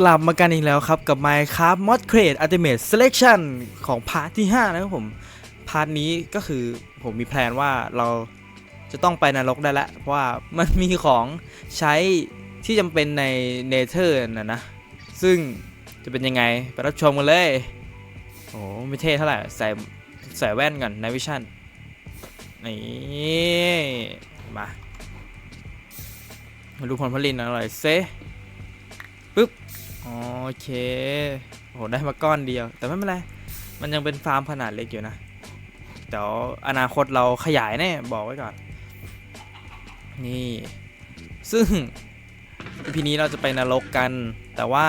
กลับมากันอีกแล้วครับ กับ Minecraft Mod Crate Ultimate Selection ของพาร์ทที่ 5 นะครับผม พาร์ทนี้ก็คือผมมีแพลนว่าเราจะต้องไปนรกได้แล้ว เพราะว่ามันมีของใช้ที่จำเป็นในเนเธอร์นะนะ ซึ่งจะเป็นยังไง ไปรับชมกันเลย โอ้ไม่เท่เท่าไหร่ ใส่ใส่แว่นก่อนในวิชั่น นี่ มา มาดูผลผลิตหน่อยเซปึ๊บ โอเคโหได้มาก้อนเดียว แต่ไม่เป็นไร มันยังเป็นฟาร์มขนาดเล็กอยู่นะ เดี๋ยวอนาคตเราขยายแน่บอกไว้ก่อน นี่ ซึ่งพีนี้เราจะไปนรกกัน แต่ว่า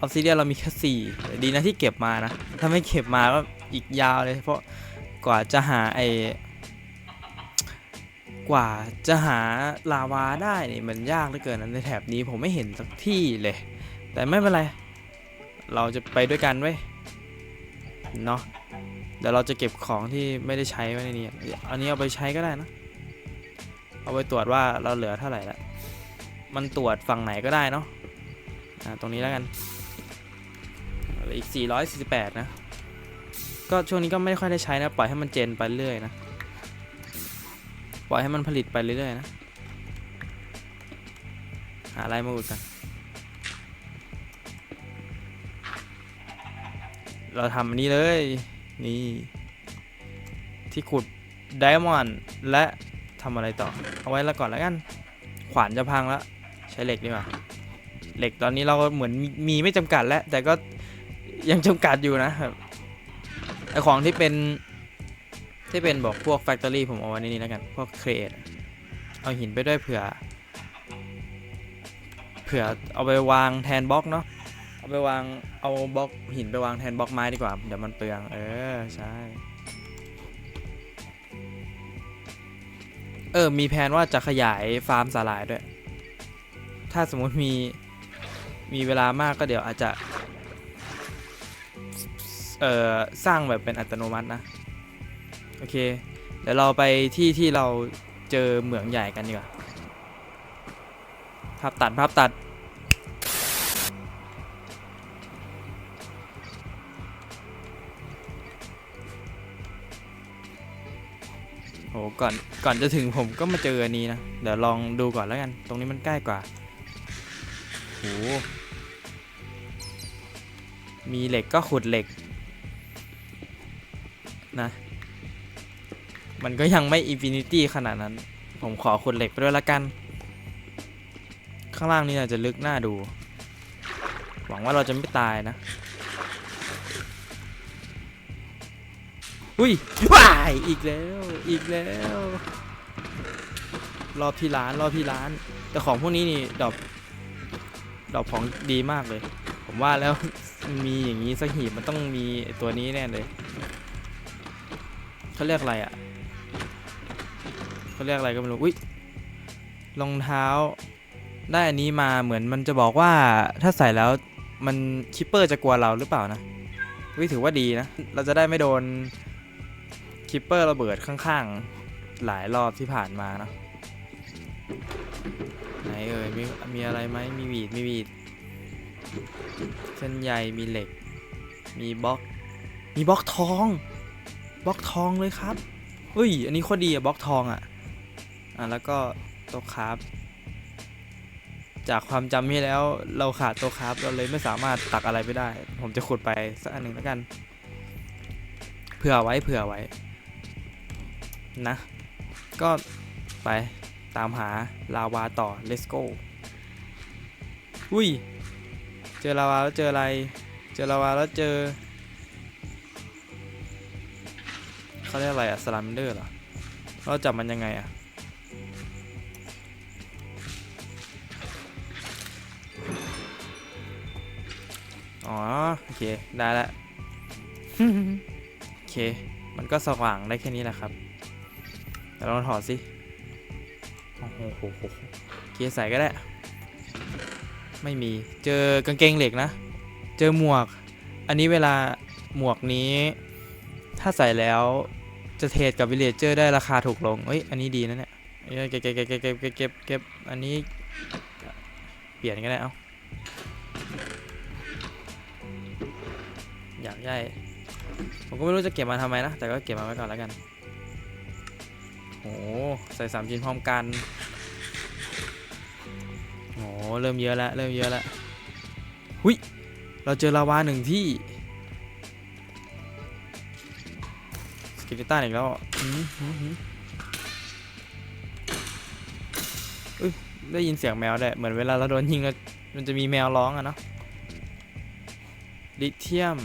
ออฟซิเดียเรามีแค่สี่ดีนะที่เก็บมานะ ถ้าไม่เก็บมาก็อีกยาวเลย เพราะกว่าจะหาไอกว่าจะหาลาวาได้นี่มันยากเหลือเกินนะในแถบนี้ผมไม่เห็นสักที่เลย แต่ไม่เป็นไร เราจะไปด้วยกันเว้เนาะเดี๋ยวเราจะเก็บของที่ไม่ได้ใช้ไว้ในนี้ อันนี้เอาไปใช้ก็ได้นะ เอาไปตรวจว่าเราเหลือเท่าไหร่ละมันตรวจฝั่งไหนก็ได้เนาะอ่าตรงนี้แล้วกันเหลืออีก 448 นะ ก็ช่วงนี้ก็ไม่ค่อยได้ใช้นะ ปล่อยให้มันเจนไปเรื่อยนะ ปล่อยให้มันผลิตไปเรื่อยๆนะ หาอะไรมาอุดกัน เราทำอันนี้เลย นี่ ที่ขุดไดมอนด์และทำอะไรต่อ เอาไว้แล้วก่อนแล้วกัน ขวานจะพังแล้ว ใช้เหล็กดีกว่าเหล็กตอนนี้เราเหมือนมีไม่จำกัดแล้ว แต่ก็ยังจำกัดอยู่นะครับไอของที่เป็นที่เป็นบอกพวกแฟคทอรี่ผมเอาไว้ในนี้แล้วกัน พวกเครดเอาหินไปด้วยเผื่อ เผื่อเอาไปวางแทนบล็อกเนาะ ไปวางเอาบล็อกหินไปวางแทนบล็อกไม้ดีกว่า เดี๋ยวมันเปลือง เออ ใช่ เออ มีแผนว่าจะขยายฟาร์มสาหร่ายด้วย ถ้าสมมติมีมีเวลามากก็เดี๋ยวอาจจะ เอ่อ สร้างแบบเป็นอัตโนมัตินะ โอเค เดี๋ยวเราไปที่ที่เราเจอเหมืองใหญ่กันดีกว่าภาพตัดภาพตัด ก่อนก่อนจะถึงผมก็มาเจออันนี้นะ เดี๋ยวลองดูก่อนแล้วกัน ตรงนี้มันใกล้กว่าโหมีเหล็กก็ขุดเหล็กนะ มันก็ยังไม่อินฟินิตี้ขนาดนั้น ผมขอขุดเหล็กไปด้วยละกัน ข้างล่างนี่อาจจะลึกหน้าดู หวังว่าเราจะไม่ตายนะ อุ้ยว้ายอีกแล้ว อีกแล้ว รอบที่ร้าน รอบที่ร้าน แต่ของพวกนี้นี่ดอกดอกของดีมากเลย ผมว่าแล้วมีอย่างนี้สักหีบมันต้องมีตัวนี้แน่เลยเขาเรียกอะไรอะเขาเรียกอะไรก็ไม่รู้อุ้ยรองเท้า ได้อันนี้มาเหมือนมันจะบอกว่าถ้าใส่แล้วมันคิปเปอร์จะกลัวเราหรือเปล่านะวิถือว่าดีนะ เราจะได้ไม่โดน คิปเปอร์ระเบิดข้างๆ หลายรอบที่ผ่านมานะไหนเอ่ยมีมีอะไรไหมมีวีดมีวีดเส้นใยมีเหล็ก มีบล็อก มีบล็อกทองบล็อกทองเลยครับเฮ้ย อันนี้โคตรดีอะบล็อกทองอะอะแล้วก็ตัวคราฟจากความจำที่แล้วเราขาดตัวคราฟเราเลยไม่สามารถตักอะไรไปได้ ผมจะขุดไปสักอันหนึ่งแล้วกัน เผื่อไว้เผื่อไว้ นะ ก็ไปตามหาลาวาต่อ let's go อุ้ย เจอลาวาแล้วเจออะไร เจอลาวาแล้วเจอเขาเรียกอะไรอะสลัมเดอร์เหรอเราจับมันยังไงอะอ๋อ โอเค ได้แล้วโอเค มันก็สว่างได้แค่นี้แหละครับ เดี๋ยวราถอดสิ โอ้โหเกียร์ใส่ก็ได้ ไม่มี เจอกางเกงเหล็กนะ เจอหมวก อันนี้เวลาหมวกนี้ ถ้าใส่แล้วจะเทรดกับวิเลเจอร์ได้ราคาถูกลงเอ้ย อันนี้ดีนะเนี่ยเก็บเก็บเก็บเก็บเก็บเก็บเก็บอันนี้ เปลี่ยนก็ได้ เอาอยากได้ ผมก็ไม่รู้จะเก็บมาทำไมนะ แต่ก็เก็บมาไว้ก่อนแล้วกัน โอ้ใส่สามชิ้นพร้อมกันโอ้เริ่มเยอะแล้วเริ่มเยอะแล้วหุยเราเจอลาวาหนึ่งที่สกิลิตันอีกแล้วอะอืมอืมอืมเอ้ยได้ยินเสียงแมวด้วยเหมือนเวลาเราโดนยิงมันจะมีแมวร้องอะเนาะลิเทียม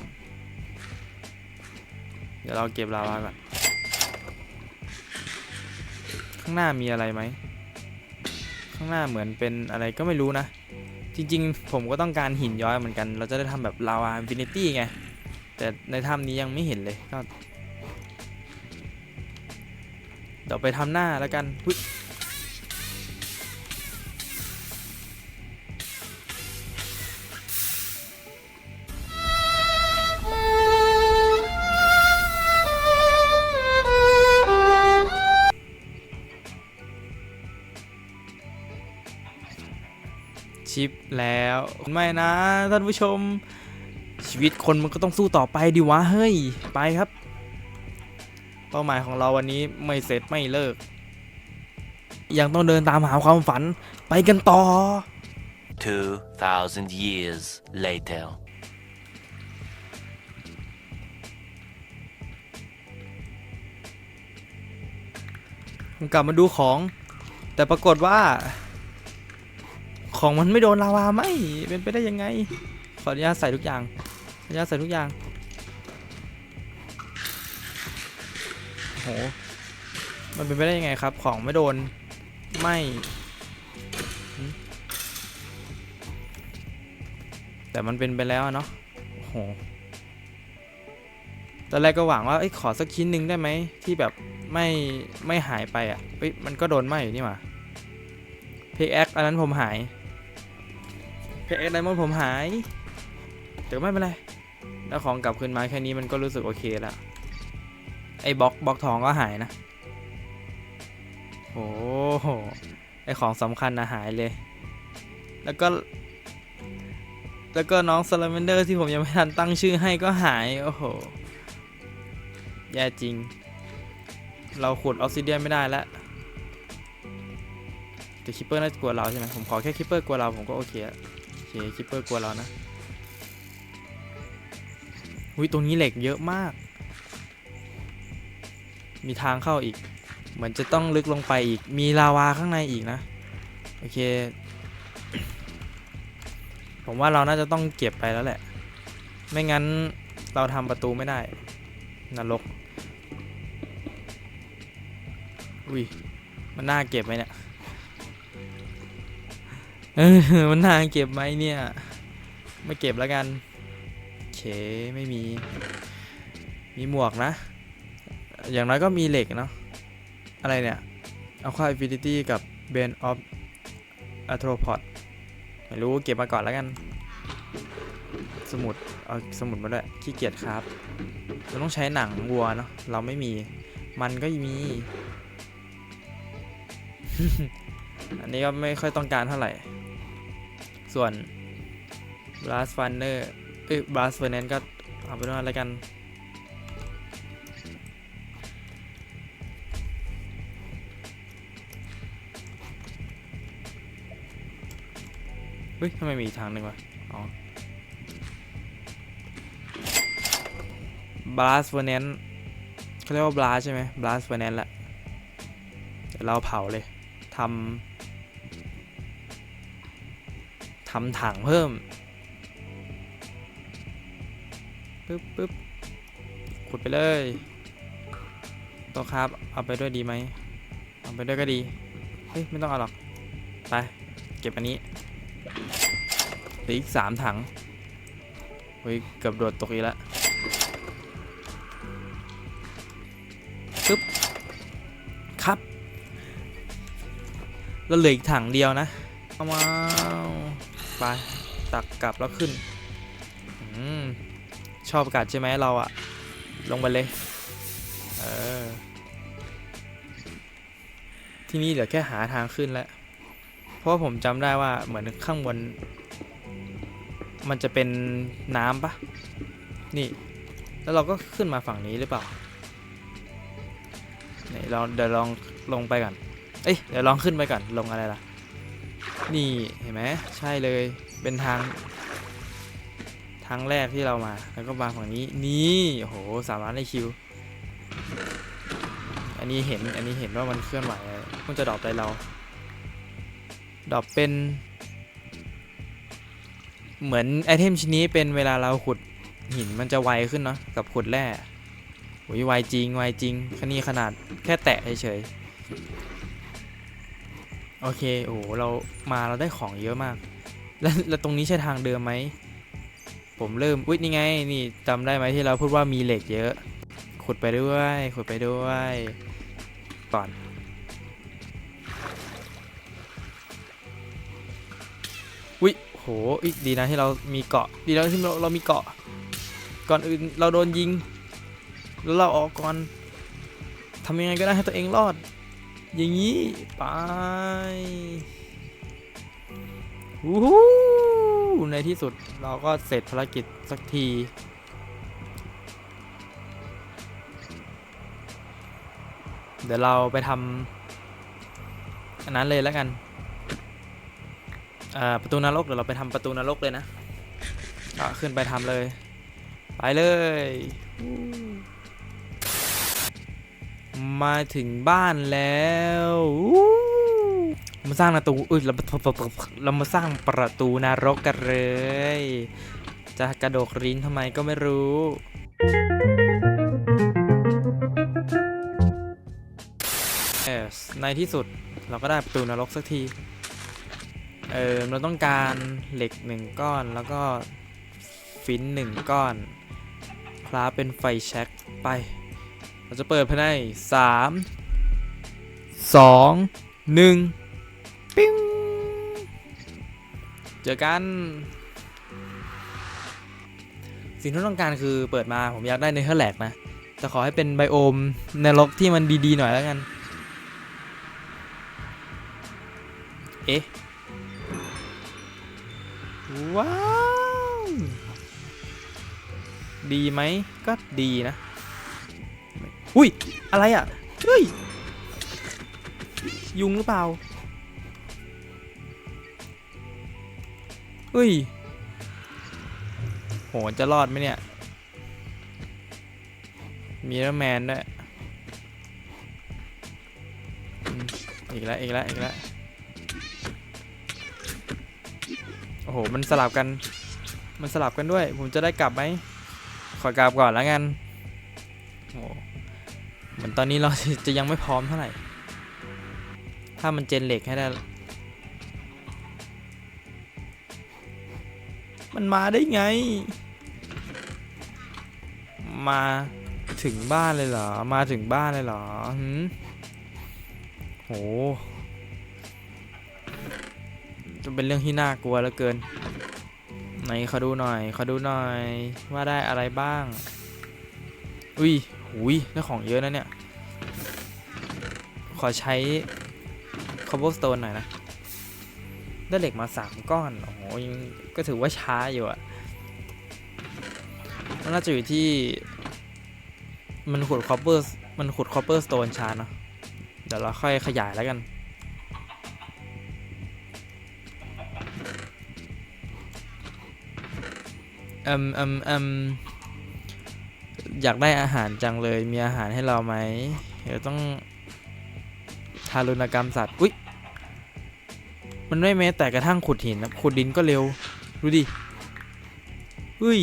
เดี๋ยวเราเก็บลาวาก่อน ข้างหน้ามีอะไรไหม ข้างหน้าเหมือนเป็นอะไรก็ไม่รู้นะ จริงๆ ผมก็ต้องการหินย้อยเหมือนกัน เราจะได้ทำแบบลาวาอินฟินิตี้ไง แต่ในถ้ำนี้ยังไม่เห็นเลยก็เดี๋ยวไปทำหน้าแล้วกันหุ้ย ชิปแล้ว ไม่นะท่านผู้ชม ชีวิตคนมันก็ต้องสู้ต่อไปดิวะ เฮ้ย ไปครับ เป้าหมายของเราวันนี้ไม่เสร็จไม่เลิก ยังต้องเดินตามหาความฝันไปกันต่อ 2,000 years later. ผมกลับมาดูของ แต่ปรากฏว่า ของมันไม่โดนลาวาไหมเป็นไปได้ยังไง ขออนุญาตใส่ทุกอย่างขออนุญาตใส่ทุกอย่างโหมันเป็นไปได้ยังไงครับ ของไม่โดนไม่แต่มันเป็นไปแล้วเนาะโหตอนแรกก็หวังว่าอ้ขอสักชิ้นหนึ่งได้ไหมที่แบบไม่ไม่หายไปอะมันก็โดนไหมอยู่นี่หว่าเพกแอคอันนั้นผมหาย เพกเอ็กไดมอนด์ผมหาย แต่ไม่เป็นไรแล้วของกลับคืนมาแค่นี้มันก็รู้สึกโอเคแล้วไอ้บล็อกบล็อกทองก็หายนะโอ้โหไอของสำคัญนะหายเลย แล้วก็ แล้วก็น้องซาลาเมนเดอร์ที่ผมยังไม่ทันตั้งชื่อให้ก็หาย โอ้โห แย่จริง เราขุดออกซิเดียนไม่ได้แล้วแต่คิปเปอร์น่าจะกลัวเราใช่ไหมผมขอแค่คิปเปอร์กลัวเราผมก็โอเคอะโอ เคคิปเปอร์กลัวเรานะอุ้ยตรงนี้เหล็กเยอะมาก มีทางเข้าอีก เหมือนจะต้องลึกลงไปอีก มีลาวาข้างในอีกนะ โอเค ผมว่าเราน่าจะต้องเก็บไปแล้วแหละ ไม่งั้นเราทำประตูไม่ได้ นรก อุ้ย มันน่าเก็บไหมเนี่ย เออมันน่าเก็บไหมเนี่ย ไม่เก็บแล้วกันโอเคไม่มี มีหมวกนะ อย่างน้อยก็มีเหล็กเนาะ อะไรเนี่ย a q u a Infinity กับ b a n of Arthropod ไม่รู้เก็บมาก่อนแล้วกัน สมุด เอาสมุดมาด้วยขี้เกียจครับ เราต้องใช้หนังวัวเนาะ เราไม่มี มันก็มี อันนี้ก็ไม่ค่อยต้องการเท่าไหร่ ส่วน Blast Funner เอ้ย Blast Furnace ก็เอาไปด้วยแล้วกัน เฮ้ยทำไมมีอีกทางหนึ่งวะ อ๋อ Blast Furnace เขาเรียกว่า Blast ใช่ไหม Blast Furnace แหละ เดี๋ยวเราเผาเลยทำ ทำถังเพิ่มปึ๊บปึ๊บขุดไปเลยตัวครับ เอาไปด้วยดีไหมเอาไปด้วยก็ดี เฮ้ย ไม่ต้องเอาหรอก ไป เก็บอันนี้เหลืออีกสามถัง เฮ้ย เกือบโดดตกอีกแล้วปึ๊บ ครับแล้วเหลืออีกถังเดียวนะ เอามา ไปตักกลับแล้วขึ้นอชอบอากาศใช่ไหมเราอะลงไปเลยเออที่นี่เหลือแค่หาทางขึ้นแล้ว เพราะผมจำได้ว่าเหมือนข้างบน มันจะเป็นน้ำปะนี่ แล้วเราก็ขึ้นมาฝั่งนี้หรือเปล่าไหนลองเดี๋ยวลองลงไปก่อนเอ้ยเดี๋ยวลองขึ้นไปก่อนลงอะไรล่ะ นี่เห็นไหมใช่เลยเป็นทาง ทางแรกที่เรามา แล้วก็มาฝั่งนี้นี่โอ้โหสามล้านในคิว อันนี้เห็นอันนี้เห็นว่ามันเคลื่อนไหวมันจะดรอปอะไรเราดรอปเป็น เหมือนไอเทมชิ้นนี้เป็นเวลาเราขุดหินมันจะไวขึ้นเนาะกับขุดแร่โอ้ยไวจริงไวจริงแค่นี้ขนาดแค่แตะเฉย โอเคโอ้โหเรามาเราได้ของเยอะมาก แล้วแล้วตรงนี้ใช่ทางเดิมไหม ผมเริ่มอุ้ยนี่ไง นี่จำได้ไหมที่เราพูดว่ามีเหล็กเยอะ ขุดไปด้วยขุดไปด้วยก่อนอุ้ยโหอุ๊ยดีนะที่เรามีเกาะ ดีแล้วที่เราเรามีเกาะ ก่อนอื่นเราโดนยิง แล้วเราออกก่อนทำยังไงก็ได้ให้ตัวเองรอด อย่างนี้ไปวู้หูในที่สุดเราก็เสร็จภารกิจสักทีเดี๋ยวเราไปทำอันนั้นเลยแล้วกันประตูนรกเดี๋ยวเราไปทำประตูนรกเลยนะขึ้นไปทำเลย ไปเลย มาถึงบ้านแล้วมาสร้างประตูอุ้ยเราเรามาสร้างประตูนรกกันเลย จะกระโดดริ้นทำไมก็ไม่รู้ในที่สุดเราก็ได้ประตูนรกสักที เออเราต้องการเหล็กหนึ่งก้อนแล้วก็ฟินหนึ่งก้อนคราเป็นไฟแช็กไป เราจะเปิดภายในสามสองหนึ่งปิ้งเจอกัน สิ่งที่ต้องการคือเปิดมาผมอยากได้เนเธอร์แลกนะ แต่ขอให้เป็นไบโอมนรกที่มันดีๆหน่อยแล้วกัน เอ๊ะ ว้าว ดีไหมก็ดีนะ อุ้ย อะไรอะ เฮ้ย ยุงหรือเปล่า เฮ้ย โห จะรอดไหมเนี่ย มีแล้วแมนด้วย อีกแล้ว อีกแล้ว อีกแล้ว โอ้โห มันสลับกัน มันสลับกันด้วย ผมจะได้กลับไหม ขอกลับก่อนแล้วกันโอ้ เหมือนตอนนี้เราจะยังไม่พร้อมเท่าไหร่ ถ้ามันเจนเหล็กให้ได้ มันมาได้ไง มาถึงบ้านเลยเหรอ มาถึงบ้านเลยเหรอหืโหจะเป็นเรื่องที่น่ากลัวเหลือเกิน ไหนขอดูหน่อยขอดูหน่อยว่าได้อะไรบ้าง อุ้ย หุยได้ของเยอะนะเนี่ย ขอใช้ cobblestone หน่อยนะ ได้เหล็กมาสามก้อน โอ้โหยังก็ถือว่าช้าอยู่อะมันน่าจะอยู่ที่ มันขุด copper มันขุด copper stone ช้าเนอะเดี๋ยวเราค่อยขยายแล้วกันอืมอืมอืม อยากได้อาหารจังเลย มีอาหารให้เราไหม เดี๋ยวต้องทารุณกรรมสัตว์ อุ๊ย มันไม่แม้แต่กระทั่งขุดหินนะขุดดินก็เร็ว ดูดิ อุ้ย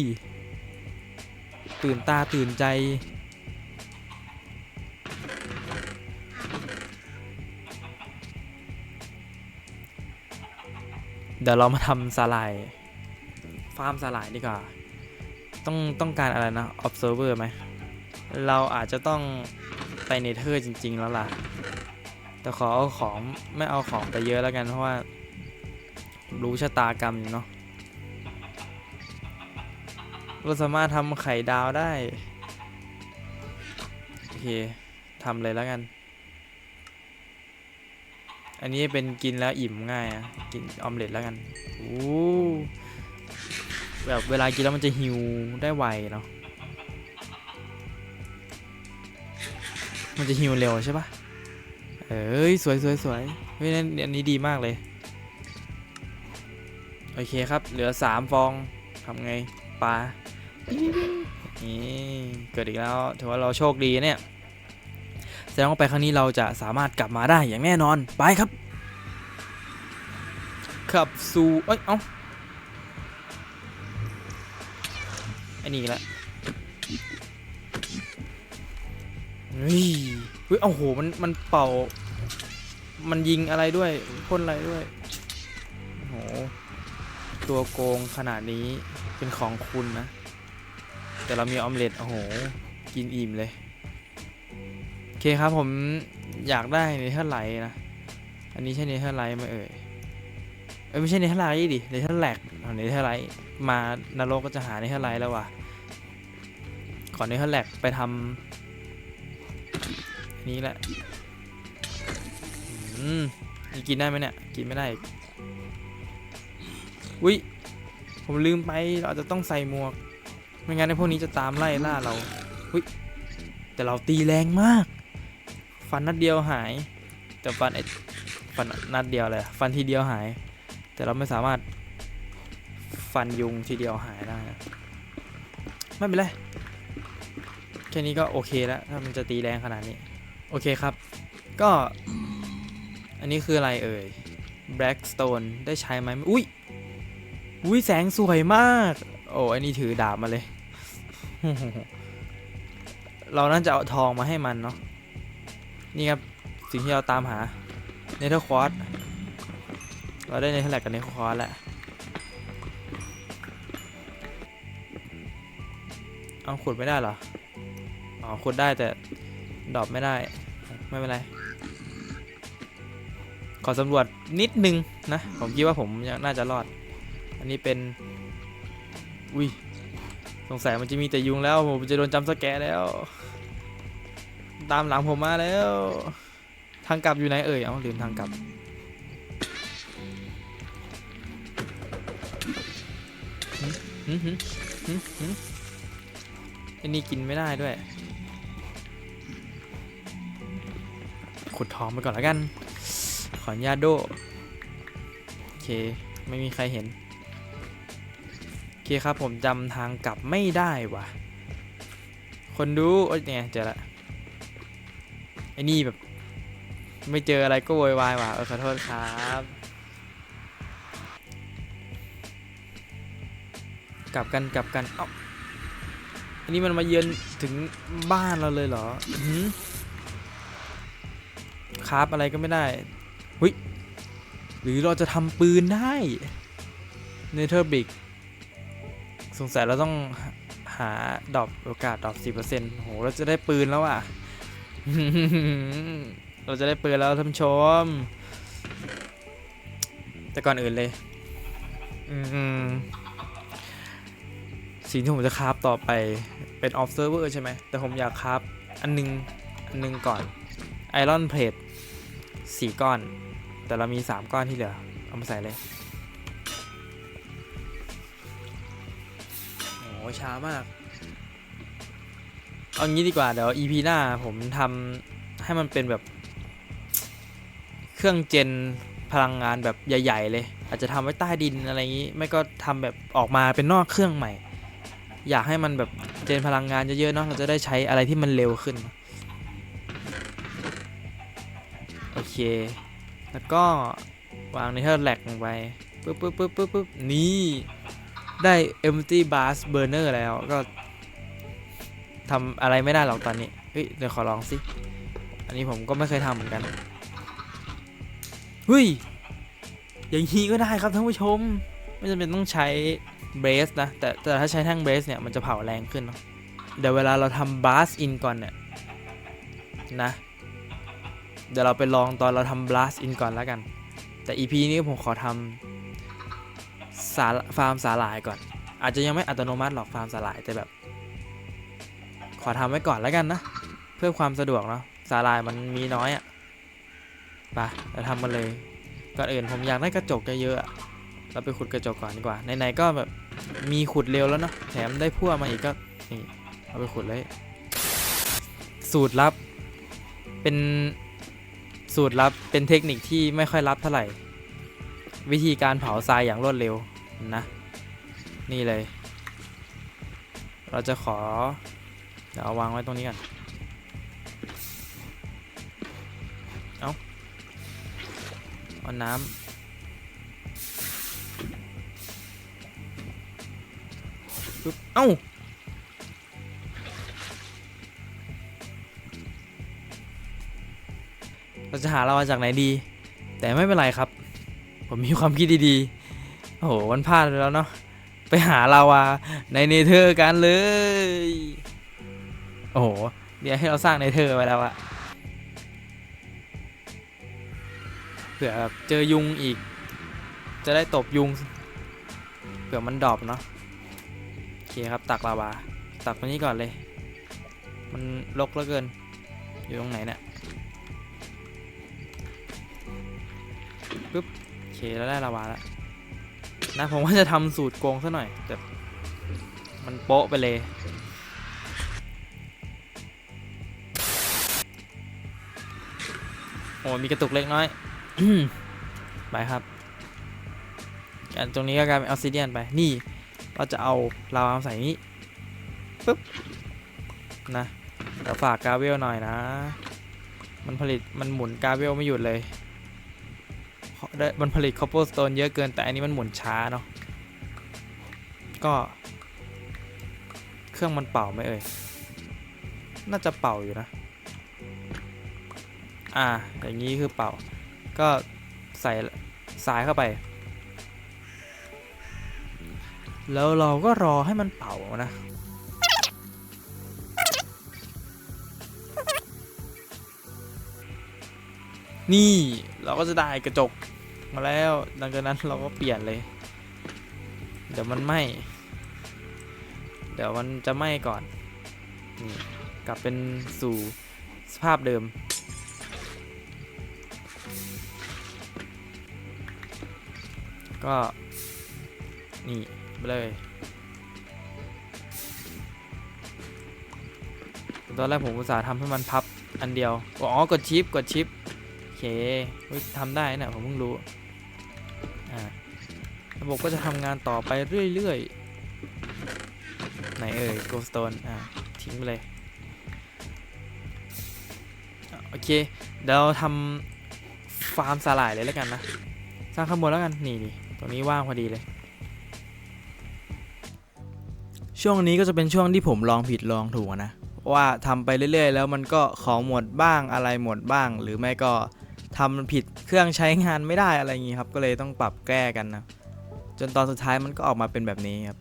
ตื่นตาตื่นใจ เดี๋ยวเรามาทำสาหร่าย ฟาร์มสาหร่ายดีกว่า ต้องต้องการอะไรนะ observer ไหมเราอาจจะต้องไปเนเธอร์จริง ๆ แล้วล่ะ แต่ขอเอาของไม่เอาของไปเยอะแล้วกันเพราะว่า รู้ชะตากรรมอยู่เนาะเราสามารถทำไข่ดาวได้ โอเคทำเลยแล้วกัน อันนี้เป็นกินแล้วอิ่มง่ายอะกินออมเล็ตแล้วกันโอ้ แบบเวลากินแล้วมันจะหิวได้ไวเนาะมันจะฮิวเร็วใช่ปะเอ้ยสวยสวยสวยเฮ้ยนั่นอันนี้ดีมากเลย โอเคครับ เหลือสามฟองทำไงปลานี่เกิดอีกแล้วถือว่าเราโชคดีเนี่ยแสดงว่าไปครั้งนี้เราจะสามารถกลับมาได้อย่างแน่นอน ไปครับขับสู่เอ้ย เอ้า อ้นี่อีกแล้วเฮ้ยเฮ้ยเอาโหมันมันเป่า มันยิงอะไรด้วยพ่นอะไรด้วยโหตัวโกงขนาดนี้เป็นของคุณนะ แต่เรามีออมเล็ตโอ้โห กินอิ่มเลยโอเคครับผมอยากได้เนเธอร์ไลท์นะ อันนี้ใช่เนเธอร์ไลท์ไหมเอ่ย เอ้ยไม่ใช่เนเธอร์ไลท์ดิเนเธอร์แลกเอาเนเธอร์ไลท์มานรกก็จะหาเนเธอร์ไลท์แล้วว่ะขอเนเธอร์แลกไปทำนี้แหละอืมีกินได้ไหมเนี่ย กินไม่ได้อีกอุ้ยผมลืมไปเราจจะต้องใส่หมวก ไม่งั้นไอ้พวกนี้จะตามไล่ล่าเราอุ้ยแต่เราตีแรงมาก ฟันนัดเดียวหาย แต่ฟันไอ้ฟันนัดเดียวเลย ฟันทีเดียวหาย แต่เราไม่สามารถฟันยุงทีเดียวหายได้นะไม่เป็นไร แค่นี้ก็โอเคแล้ว ถ้ามันจะตีแรงขนาดนี้ โอเคครับ ก็ อันนี้คืออะไรเอ่ย Blackstone ได้ใช้ไหมอุ้ยอุ้ยแสงสวยมาก โอ้อันนี้ถือดาบมาเลย เราน่าจะเอาทองมาให้มันเนาะ นี่ครับ สิ่งที่เราตามหา เนเธอร์ควอต เราได้เนเธอร์แลกกับเนเธอร์ควอตแล้วเอาขุดไม่ได้เหรอ อ๋อขุดได้แต่ดรอปไม่ได้ ไม่เป็นไร ขอสำรวจนิดนึงนะ ผมคิดว่าผมยังน่าจะรอด อันนี้เป็น อุ้ย สงสัยมันจะมีแต่ยุงแล้ว ผมจะโดนจำสแกแล้ว ตามหลังผมมาแล้ว ทางกลับอยู่ไหนเอ่ย เอาลืมทางกลับ หืมหืมหืมหืมไอ้นี่กินไม่ได้ด้วย ขุดทองไปก่อนแล้วกัน ขออนุญาตโด โอเค ไม่มีใครเห็น โอเคครับผมจำทางกลับไม่ได้ว่ะคนดูโอ้ยเนี่ยเจอละ ไอ้นี่แบบ ไม่เจออะไรก็โวยวายว่ะเออขอโทษครับ กลับกันกลับกัน เอ้า อันนี้มันมาเยือนถึงบ้านเราเลยเหรอหือคราฟอะไรก็ไม่ได้หุยหรือเราจะทำปืนได้เนเธอร์บิกสงสัยเราต้องหาดอปโอกาสดอปสิบเปอร์เซ็นต์โห เราจะได้ปืนแล้วอะ เราจะได้ปืนแล้วท่านผู้ชม แต่ก่อนอื่นเลย อืม สิ่งที่ผมจะคราฟต่อไปเป็น observer ใช่ไหม แต่ผมอยากคราฟอันหนึง อันหนึงก่อน iron plate สี่ก้อน แต่เรามี3ก้อนที่เหลือ เอามาใส่เลย โอ้ช้ามาก เอางี้ดีกว่า เดี๋ยว EP หน้าผมทำให้มันเป็นแบบ เครื่องเจนพลังงานแบบใหญ่ ๆ เลย อาจจะทำไว้ใต้ดินอะไรอย่างนี้ ไม่ก็ทำแบบออกมาเป็นนอกเครื่องใหม่ อยากให้มันแบบเจนพลังงานเยอะๆเนาะเราจะได้ใช้อะไรที่มันเร็วขึ้น โอเค แล้วก็วางในเทอร์แลกลงไปปึ๊บปึ๊บปึ๊บปึ๊บปึ๊บนี่ได้ empty blast burner แล้วก็ทำอะไรไม่ได้หรอกตอนนี้เฮ้ยเดี๋ยวขอลองสิ อันนี้ผมก็ไม่เคยทำเหมือนกันเฮ้ยอย่างนี้ก็ได้ครับท่านผู้ชม ไม่จำเป็นต้องใช้ เบรสนะ แต่แต่ถ้าใช้แท่งเบรสเนี่ยมันจะเผาแรงขึ้นเนาะเดี๋ยวเวลาเราทำบาสอินก่อนเนี่ยนะ เดี๋ยวเราไปลองตอนเราทำ blast in ก่อนแล้วกัน แต่ EP นี้ผมขอทำสาฟาร์มสาหร่ายก่อน อาจจะยังไม่อัตโนมัติหรอกฟาร์มสาหร่ายแต่แบบ ขอทำไว้ก่อนแล้วกันนะ เพื่อความสะดวกเนาะสาหร่ายมันมีน้อยอะ่ะไปเราทำมันเลยก่อนอื่นผมอยากได้กระจกเยอะๆอะเราไปขุดกระจกก่อนดีกว่าไหนๆก็แบบ มีขุดเร็วแล้วเนาะแถมได้พั่วมาอีกก็นี่เอาไปขุดเลย สูตรลับ เป็นสูตรลับเป็นเทคนิคที่ไม่ค่อยลับเท่าไหร่ วิธีการเผาทรายอย่างรวดเร็วนะ นี่เลย เราจะขอ เดี๋ยวเอาวางไว้ตรงนี้ก่อนเอาเอาน้ำ ปึ๊บเอ้าเราจะหาเรามาจากไหนดี แต่ไม่เป็นไรครับ ผมมีความคิดดีๆโอ้โหวันพลาดไปแล้วเนาะไปหาลาวาในเนเธอร์กันเลย โอ้โหเดี๋ยวให้เราสร้างเนเธอร์ไว้แล้วอะเผื่อเจอยุงอีก จะได้ตบยุงเผื่อมันดรอปเนาะ เคครับตักลาวา ตักตรงนี้ก่อนเลย มันรกเหลือเกิน อยู่ตรงไหนเนี่ยปึ๊บโอเคแล้วได้ลาวาแล้วนะผมว่าจะทำสูตรโกงซะหน่อย แต่ มันโป๊ะไปเลยโอ้มีกระตุกเล็กน้อยไปครับ อันตรงนี้ก็กลายเป็นออสซิเดียนไป นี่ เราจะเอาลาวามาใส่นี้ปึ๊บนะเดี๋ยวฝากกาเวลหน่อยนะ มันผลิตมันหมุนกาเวลไม่หยุดเลยได้มันผลิตคอปเปอร์สโตนเยอะเกินแต่อันนี้มันหมุนช้าเนาะก็ เครื่องมันเป่าไหมเอ่ยน่าจะเป่าอยู่นะ อ่า อย่างนี้คือเป่า ก็ใส่สายเข้าไป แล้วเราก็รอให้มันเป่านะ นี่เราก็จะได้กระจกมาแล้วหลังจากนั้นเราก็เปลี่ยนเลย เดี๋ยวมันไหมเดี๋ยวมันจะไหมก่อนนี่กลับเป็นสู่สภาพเดิม ก็ นี่ เลยตอนแรกผมอุตส่าห์ทำให้มันพับอันเดียว อ๋อ กดชิป กดชิป โอเคเฮ้ยทำได้นะผมเพิ่งรู้ อ่า ระบบก็จะทำงานต่อไปเรื่อยๆ ไหนเอ่ย Goldstone อ่า ทิ้งไปเลย โอเค เดี๋ยวเราทำฟาร์มสาหร่ายเลยแล้วกันนะ สร้างข้างบนแล้วกัน นี่นี่ตรงนี้ว่างพอดีเลย ช่วงนี้ก็จะเป็นช่วงที่ผมลองผิดลองถูกนะ ว่าทำไปเรื่อยๆ แล้วมันก็ของหมดบ้างอะไรหมดบ้าง หรือไม่ก็ทำผิดเครื่องใช้งานไม่ได้อะไรอย่างงี้ครับ ก็เลยต้องปรับแก้กันนะ จนตอนสุดท้ายมันก็ออกมาเป็นแบบนี้ครับ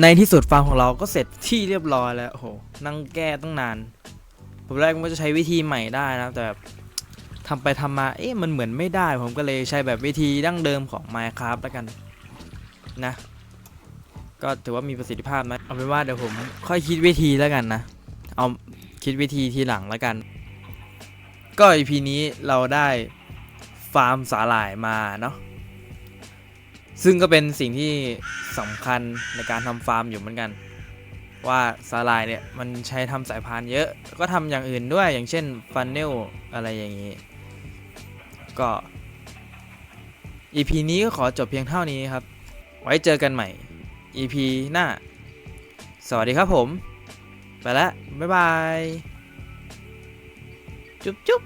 ในที่สุดฟาร์มของเราก็เสร็จที่เรียบร้อยแล้วโอ้โหนั่งแก้ตั้งนานผมแรกว่าจะใช้วิธีใหม่ได้นะแต่แบบทำไปทำมาเอ๊ะมันเหมือนไม่ได้ ผมก็เลยใช้แบบวิธีดั้งเดิมของ Minecraft แล้วกันนะ ก็ถือว่ามีประสิทธิภาพนะเอาเป็นว่าเดี๋ยวผมค่อยคิดวิธีแล้วกันนะ เอาคิดวิธีทีหลังแล้วกัน ก็ EP นี้เราได้ฟาร์มสาหร่ายมาเนาะ ซึ่งก็เป็นสิ่งที่สำคัญในการทำฟาร์มอยู่เหมือนกัน ว่าสาลายเนี่ยมันใช้ทำสายพานเยอะ ก็ทำอย่างอื่นด้วยอย่างเช่นฟันเนลอะไรอย่างนี้ ก็ EP นี้ก็ขอจบเพียงเท่านี้ครับ ไว้เจอกันใหม่ EP หน้า สวัสดีครับผม ไปแล้วบ๊ายบาย จุ๊บจุ๊บ